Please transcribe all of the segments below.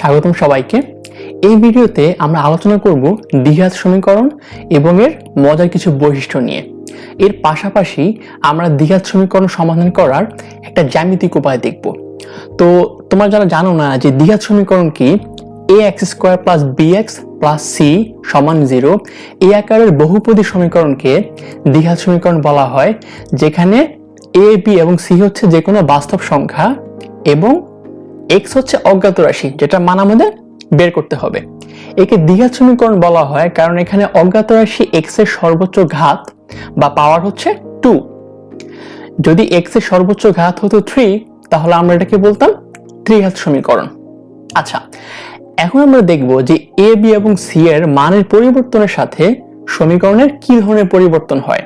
স্বাগতম সবাইকে। এই ভিডিওতে আমরা আলোচনা করব দ্বিঘাত সমীকরণ এবং এর মজার কিছু বৈশিষ্ট্য নিয়ে। এর পাশাপাশি আমরা দ্বিঘাত সমীকরণ সমাধান করার একটা জ্যামিতিক উপায় দেখব। তো তোমরা যারা জানো না যে দ্বিঘাত সমীকরণ কি? A x square plus B x plus C সমান জিরো এই আকারের বহুপদী সমীকরণকে দ্বিঘাত সমীকরণ বলা হয়, যেখানে এ বি এবং সি হচ্ছে যে কোনো বাস্তব সংখ্যা এবং এক্স হচ্ছে অজ্ঞাত রাশি, যেটা মান আমাদের বের করতে হবে। একে দ্বিঘাত সমীকরণ বলা হয়, কারণ এখানে অজ্ঞাত রাশি এক্সের সর্বোচ্চ ঘাত বা পাওয়ার হচ্ছে টু যদি এক্সের সর্বোচ্চ ঘাত হতো থ্রি তাহলে আমরা এটাকে বলতাম ত্রিঘাত সমীকরণ। আচ্ছা এখন আমরা দেখব যে এ বি এবং সি এর মানের পরিবর্তনের সাথে সমীকরণের কি ধরনের পরিবর্তন হয়।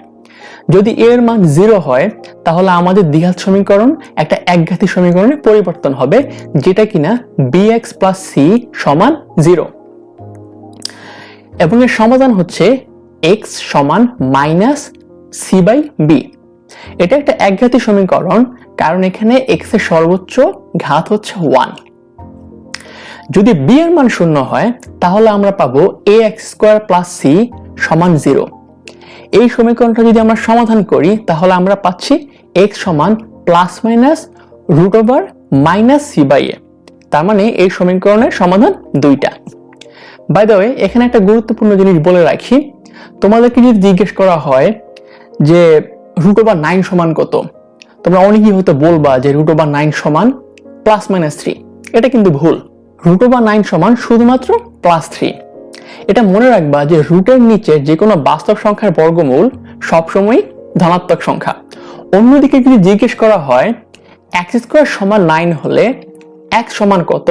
যদি এ এর মান জিরো হয়, তাহলে আমাদের দ্বিঘাত সমীকরণ একটা একঘাতী সমীকরণে পরিবর্তন হবে, যেটা কিনা বি এক্স প্লাস সি সমান জিরো এবং এর সমাধান হচ্ছে এক্স সমান মাইনাস সি বাই বি এটা একটা একঘাতী সমীকরণ, কারণ এখানে এক্সের সর্বোচ্চ ঘাত হচ্ছে ওয়ান যদি বি এর মান শূন্য হয়, তাহলে আমরা পাবো A x square plus C সমান জিরো এই সমীকরণটা যদি আমরা সমাধান করি, তাহলে আমরা পাচ্ছি এক্স সমান plus minus root over minus C by A তার মানে এই সমীকরণের সমাধান দুইটা। বাই দ্য ওয়ে এখানে একটা গুরুত্বপূর্ণ জিনিস বলে রাখি। তোমাদেরকে যদি জিজ্ঞেস করা হয় যে রুট ওভার নাইন সমান কত, তোমরা অনেকেই হয়তো বলবা যে রুট ওভার নাইন সমান প্লাস মাইনাস থ্রি এটা কিন্তু ভুল। রুট ওভার নাইন সমান শুধুমাত্র প্লাস থ্রি এটা মনে রাখবা যে রুটের নিচে যে কোনো বাস্তব সংখ্যার বর্গমূল সবসময় ধনাত্মক সংখ্যা। অন্যদিকে যদি জিজ্ঞেস করা হয় এক্স স্কোয়ার সমান নাইন হলে এক সমান কত?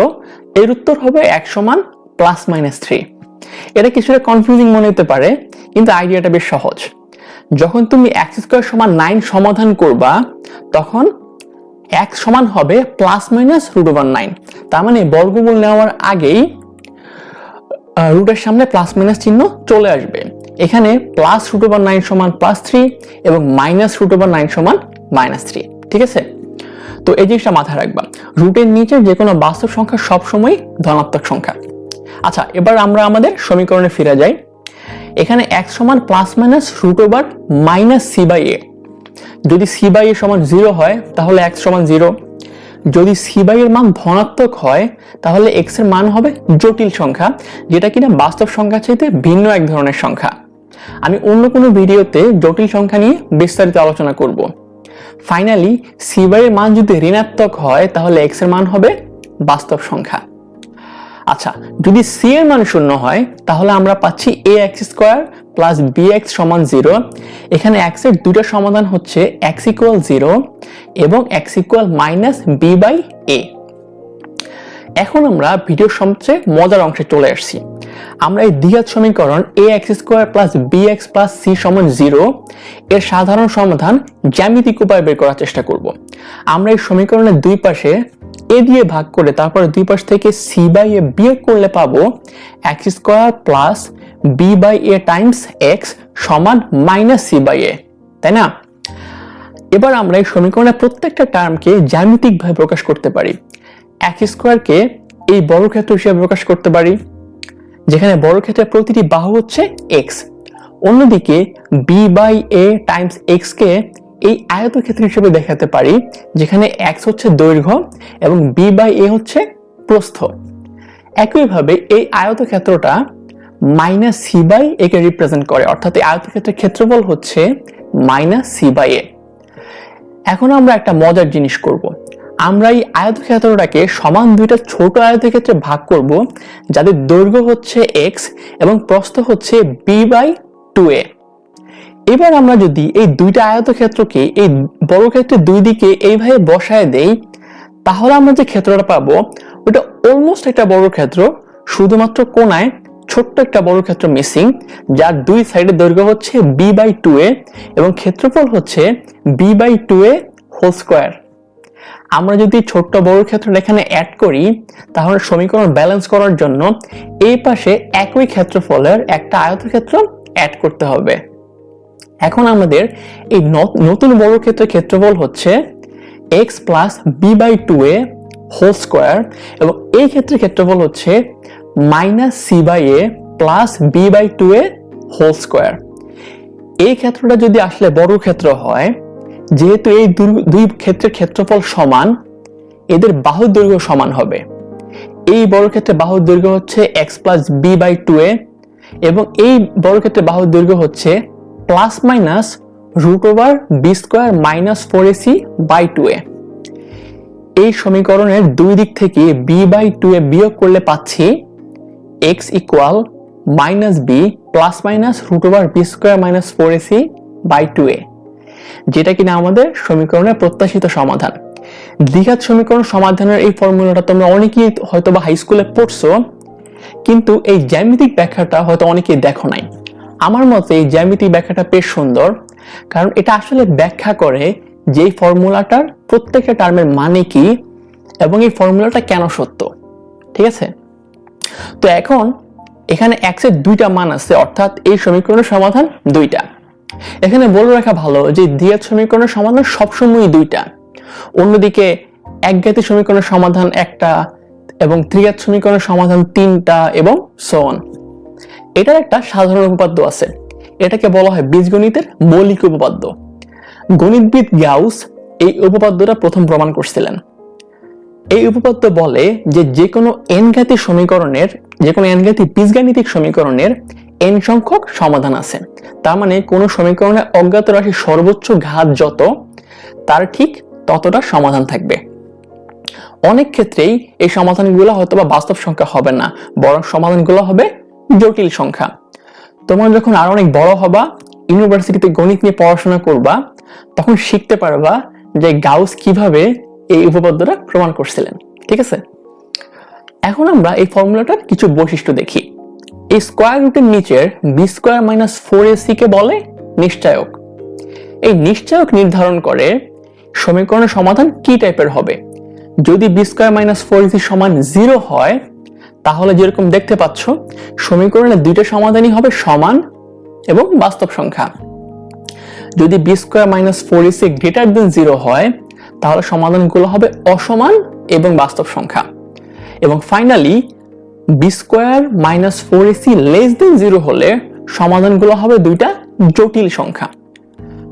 এর উত্তর হবে এক সমান প্লাস মাইনাস থ্রি এটা কিছুটা কনফিউজিং মনে হতে পারে, কিন্তু আইডিয়াটা বেশ সহজ। যখন তুমি এক্স স্কোয়ার সমান নাইন সমাধান করবা, তখন এক সমান হবে plus minus root over nine তার মানে বর্গমূল নেওয়ার আগেই রুটের সামনে প্লাস মাইনাস চিহ্ন চলে আসবে। এখানে প্লাস রুট ওভার নাইন সমান প্লাস থ্রি এবং মাইনাস রুট ওভার নাইন সমান মাইনাস থ্রি ঠিক আছে? তো এই জিনিসটা মাথায় রাখবা। রুটের নিচে যে কোনো বাস্তব সংখ্যা সবসময় ধনাত্মক সংখ্যা। আচ্ছা এবার আমরা আমাদের সমীকরণে ফিরে যাই। এখানে এক সমান plus minus root over minus C by A যদি সি বাই এ সমান জিরো হয়, তাহলে এক্স সমান জিরো যদি সি বাই এর মান ধনাত্মক হয়, তাহলে এক্সের মান হবে জটিল সংখ্যা, যেটা কিনা বাস্তব সংখ্যা চাইতে ভিন্ন এক ধরনের সংখ্যা। আমি অন্য কোনো ভিডিওতে জটিল সংখ্যা নিয়ে বিস্তারিত আলোচনা করব। ফাইনালি সি বাই এর মান যদি ঋণাত্মক হয়, তাহলে এক্সের মান হবে বাস্তব সংখ্যা। আচ্ছা যদি সি এর মান শূন্য হয়, তাহলে আমরা পাচ্ছি A x square plus B x সমান জিরো এখানে এক্সের দুটো সমাধান হচ্ছে এক্স ইকুয়াল জিরো এবং x equal minus B by A এখন আমরা ভিডিওর সবচেয়ে মজার অংশে চলে আসছি। আমরা এই দ্বিঘাত সমীকরণ A x square plus B x plus C সমান জিরো এর সাধারণ সমাধান জ্যামিতিক উপায় বের করার চেষ্টা করব। আমরা এই সমীকরণের দুই পাশে এ দিয়ে ভাগ করে তারপরে দুই পাশ থেকে সি বাই এ বিয়োগ করলে পাবো x square plus B by A times x সমান মাইনাস সি বাই এ, তাই না? এবার আমরা এই সমীকরণের প্রত্যেকটা টার্মকে জ্যামিতিকভাবে প্রকাশ করতে পারি। এক্স স্কোয়ারকে এই বর্গক্ষেত্র হিসেবে প্রকাশ করতে পারি, যেখানে বর্গক্ষেত্রের প্রতিটি বাহু হচ্ছে এক্স। অন্যদিকে B by A times x কে এই আয়তক্ষেত্র হিসেবে দেখাতে পারি, যেখানে এক্স হচ্ছে দৈর্ঘ্য এবং বি বাই এ হচ্ছে প্রস্থ। একইভাবে এই আয়তক্ষেত্রটা মাইনাস সি বাই এ কে রিপ্রেজেন্ট করে, অর্থাৎ এই আয়তক্ষেত্রের ক্ষেত্রফল হচ্ছে মাইনাস সি বাই এ এখন আমরা একটা মজার জিনিস করব। আমরা এই আয়তক্ষেত্রটাকে সমান দুইটা ছোট আয়তক্ষেত্রে ভাগ করব, যাদের দৈর্ঘ্য হচ্ছে এক্স এবং প্রস্থ হচ্ছে বি বাই টু এ এবার আমরা যদি এই দুইটা আয়তক্ষেত্রকে এই বড় ক্ষেত্রের দুই দিকে এইভাবে বসায় দেই, তাহলে আমরা যে ক্ষেত্রটা পাবো, ওটা অলমোস্ট একটা বড় ক্ষেত্র, শুধুমাত্র কোনায় ছোট্ট একটা বড় ক্ষেত্র মিসিং যার দুই সাইডের দৈর্ঘ্য হচ্ছে বি বাই টু এ, এবং ক্ষেত্রফল হচ্ছে b by two a whole square আমরা যদি ছোট্ট বড় ক্ষেত্রটা এখানে অ্যাড করি, তাহলে সমীকরণ ব্যালেন্স করার জন্য এই পাশে একই ক্ষেত্রফলের একটা আয়তক্ষেত্র অ্যাড করতে হবে। এখন আমাদের এই নতুন বর্গক্ষেত্রের ক্ষেত্রফল হচ্ছে x plus b by two a whole square এবং এই ক্ষেত্রে ক্ষেত্রফল হচ্ছে minus c by a plus b by two a whole square এই ক্ষেত্রটা যদি আসলে বড় ক্ষেত্র হয়, যেহেতু এই দুই- ক্ষেত্রের ক্ষেত্রফল সমান, এদের বাহুর দৈর্ঘ্য সমান হবে। এই বর্গক্ষেত্রে বাহুর দৈর্ঘ্য হচ্ছে x plus b by two a এবং এই বর্গক্ষেত্রে বাহুর দৈর্ঘ্য হচ্ছে plus minus root over b square minus four a c by two a এই সমীকরণের দুই দিক থেকে বি বাই টু এ বিয়োগ করলে পাচ্ছি x equal minus b plus minus root over b square minus four a c by two a যেটা কিনা আমাদের সমীকরণের প্রত্যাশিত সমাধান। দ্বিঘাত সমীকরণ সমাধানের এই ফর্মুলাটা তোমরা অনেকেই হয়তো বা হাই স্কুলে পড়ছো, কিন্তু এই জ্যামিতিক ব্যাখ্যাটা হয়তো অনেকেই দেখো নাই। আমার মতে এই জ্যামিতিক ব্যাখ্যাটা বেশ সুন্দর, কারণ এটা আসলে ব্যাখ্যা করে যে ফর্মুলাটার প্রত্যেকটা টার্মের মানে কি এবং এই ফর্মুলাটা কেন সত্য, ঠিক আছে? তো এখন এখানে এক্সের দুইটা মান আছে, অর্থাৎ এই সমীকরণের সমাধান দুইটা। এখানে বলে রাখা ভালো যে দ্বিঘাত সমীকরণের সমাধান সবসময়ই দুইটা। অন্যদিকে একঘাতী সমীকরণের সমাধান একটা এবং ত্রিঘাত সমীকরণের সমাধান তিনটা এবং সোন এটার একটা সাধারণ উপপাদ্য আছে। এটাকে বলা হয় বীজগণিতের মৌলিক উপপাদ্য। গণিতবিদ গাউস এই উপপাদ্যটা প্রথম প্রমাণ করছিলেন। এই উপপাদ্য বলে যে যে কোনো এনঘাতী সমীকরণের যে কোনো এনঘাতী বীজগাণিতিক সমীকরণের এন সংখ্যক সমাধান আছে। তার মানে কোনো সমীকরণে অজ্ঞাত রাশির সর্বোচ্চ ঘাত যত, তার ঠিক ততটা সমাধান থাকবে। অনেক ক্ষেত্রেই এই সমাধানগুলো হয়তো বা বাস্তব সংখ্যা হবে না, বরং সমাধানগুলো হবে জটিল সংখ্যা। তোমরা যখন আরও অনেক বড় হবা ইউনিভার্সিটিতে গণিত নিয়ে পড়াশোনা করবা, তখন শিখতে পারবা যে গাউস কীভাবে এই উপপাদ্যটা প্রমাণ করছিলেন। ঠিক আছে? এখন আমরা এই ফর্মুলাটার কিছু বৈশিষ্ট্য দেখি। এই স্কোয়ার রুটের নিচের b square minus four a c কে বলে নিশ্চায়ক। এই নিশ্চায়ক নির্ধারণ করে সমীকরণের সমাধান কি টাইপের হবে। যদি b square minus four a c সমান জিরো হয় তাহলে যেরকম দেখতে পাচ্ছ, সমীকরণের দুইটা সমাধানই হবে সমান এবং বাস্তব সংখ্যা। যদি b square minus four a c greater than zero হয়, তাহলে সমাধানগুলো হবে অসমান এবং বাস্তব সংখ্যা। এবং finally b square minus four a c less than zero হলে সমাধানগুলো হবে দুইটা জটিল সংখ্যা।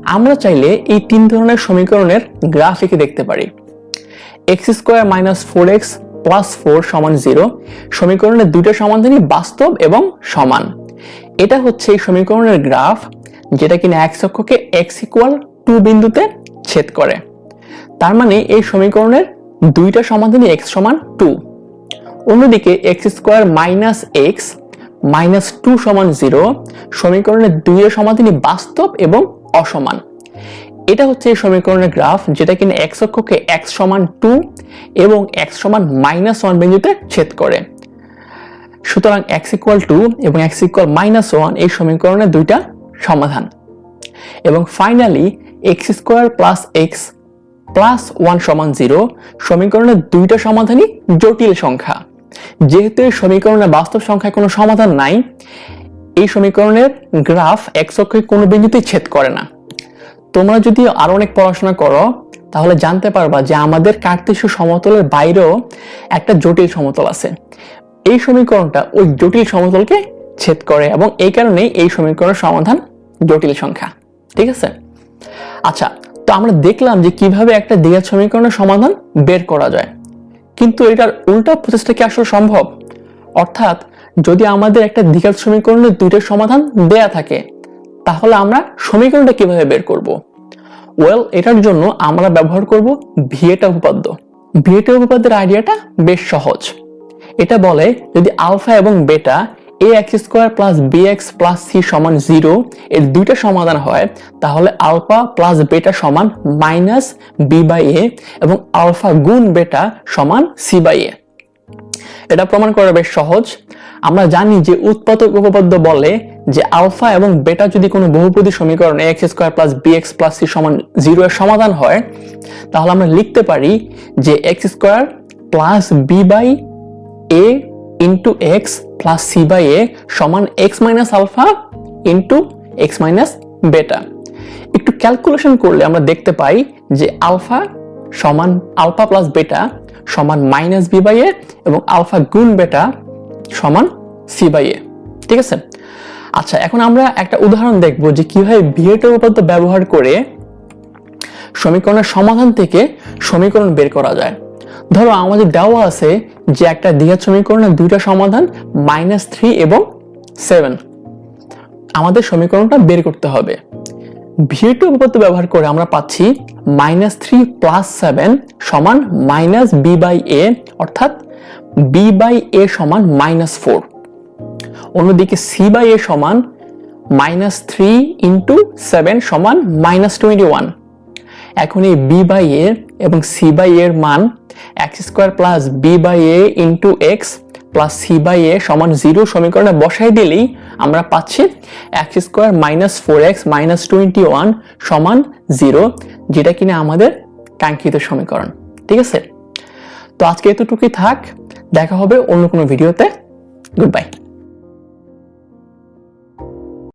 আমরা চাইলে এই তিন ধরনের সমীকরণের গ্রাফ এঁকে দেখতে পারি। X square minus four x plus four সমান জিরো সমীকরণের দুইটা সমাধানই বাস্তব এবং সমান। এটা হচ্ছে এই সমীকরণের গ্রাফ যেটা কিনা এক্স অক্ষকে এক্স ইকুয়াল টু বিন্দুতে ছেদ করে। তার মানে এই সমীকরণের দুইটা সমাধানই এক্স সমান টু অন্যদিকে x square minus x minus two সমান জিরো সমীকরণের দুইয়ের সমাধানই বাস্তব এবং অসমান। এটা হচ্ছে এই সমীকরণের গ্রাফ, যেটা কিনা এক্স অক্ষকে এক্স সমান টু এবং এক্স সমান মাইনাস ওয়ান বিন্দুতে ছেদ করে। সুতরাং এক্স ইকুয়াল টু এবং এক্স ইকুয়াল মাইনাস ওয়ান এই সমীকরণের দুইটা সমাধান। এবং finally x square plus x plus one সমান জিরো সমীকরণের দুইটা সমাধানই জটিল সংখ্যা। যেহেতু এই সমীকরণের বাস্তব সংখ্যায় কোনো সমাধান নাই, এই সমীকরণের গ্রাফ এক্স অক্ষে কোনো বিন্দুতেই ছেদ করে না। তোমরা যদি আরও অনেক পড়াশোনা করো, তাহলে জানতে পারবা যে আমাদের কার্তেশীয় সমতলের বাইরেও একটা জটিল সমতল আছে। এই সমীকরণটা ওই জটিল সমতলকে ছেদ করে এবং এই কারণেই এই সমীকরণের সমাধান জটিল সংখ্যা। ঠিক আছে? আচ্ছা তো আমরা দেখলাম যে কীভাবে একটা দ্বিঘাত সমীকরণের সমাধান বের করা যায়। কিন্তু এটার উল্টা প্রচেষ্টা কি আসলে সম্ভব? অর্থাৎ যদি আমাদের একটা দ্বিঘাত সমীকরণের দুইটার সমাধান দেয়া থাকে তাহলে আমরা সমীকরণটা কীভাবে বের করব? ওয়েল এটার জন্য আমরা ব্যবহার করব ভিয়েটা উপপাদ্য। ভিয়েটা উপপাদ্যের আইডিয়াটা বেশ সহজ। এটা বলে যদি আলফা এবং beta a x square plus b x plus c সমান জিরো এর দুইটা সমাধান হয়, তাহলে আলফা প্লাস বেটা সমান মাইনাস বি বাই এ এবং আলফা গুণ বেটা সমান সি বাই এ এটা প্রমাণ করা বেশ সহজ। আমরা জানি যে উৎপাদক উপপাদ্য বলে যে আলফা এবং বেটা যদি কোনো বহুপদী সমীকরণ x square plus b x plus c সমান জিরো এর সমাধান হয়, তাহলে আমরা লিখতে পারি যে x square plus b by a into x plus c by a সমান x minus alpha into x minus beta একটু ক্যালকুলেশন করলে আমরা দেখতে পাই যে আলফা সমান আলফা প্লাস বেটা সমান মাইনাস বি বাই এ এবং আলফা গুণ বেটা সমান সি বাই এ ঠিক আছে? আচ্ছা এখন আমরা একটা উদাহরণ দেখব যে কীভাবে বিয়েটা উপপাদ্য ব্যবহার করে সমীকরণের সমাধান থেকে সমীকরণ বের করা যায়। ধরো, আমাদের দেওয়া আছে যে একটা দ্বিঘাত সমীকরণের দুইটা সমাধান মাইনাস থ্রি এবং সেভেন আমাদের সমীকরণটা বের করতে হবে। ভিএটু উপপাদ্য ব্যবহার করে আমরা পাচ্ছি মাইনাস থ্রি প্লাস সেভেন সমান মাইনাস বি বাই এ অর্থাৎ বি বাই এ সমান মাইনাস ফোর অন্যদিকে সি বাই এ সমান মাইনাস থ্রি ইন্টু সেভেন সমান মাইনাস টোয়েন্টি ওয়ান এখন এই বি বাই এ এবং সি বাই এর মান x square plus b by a into x plus c by a সমান জিরো সমীকরণে বসাই দিলেই আমরা পাচ্ছি x square minus four x minus twenty one সমান জিরো যেটা কিনা আমাদের কাঙ্ক্ষিত সমীকরণ। ঠিক আছে? তো আজকে এতটুকুই থাক, দেখা হবে অন্য কোনো ভিডিওতে। Good bye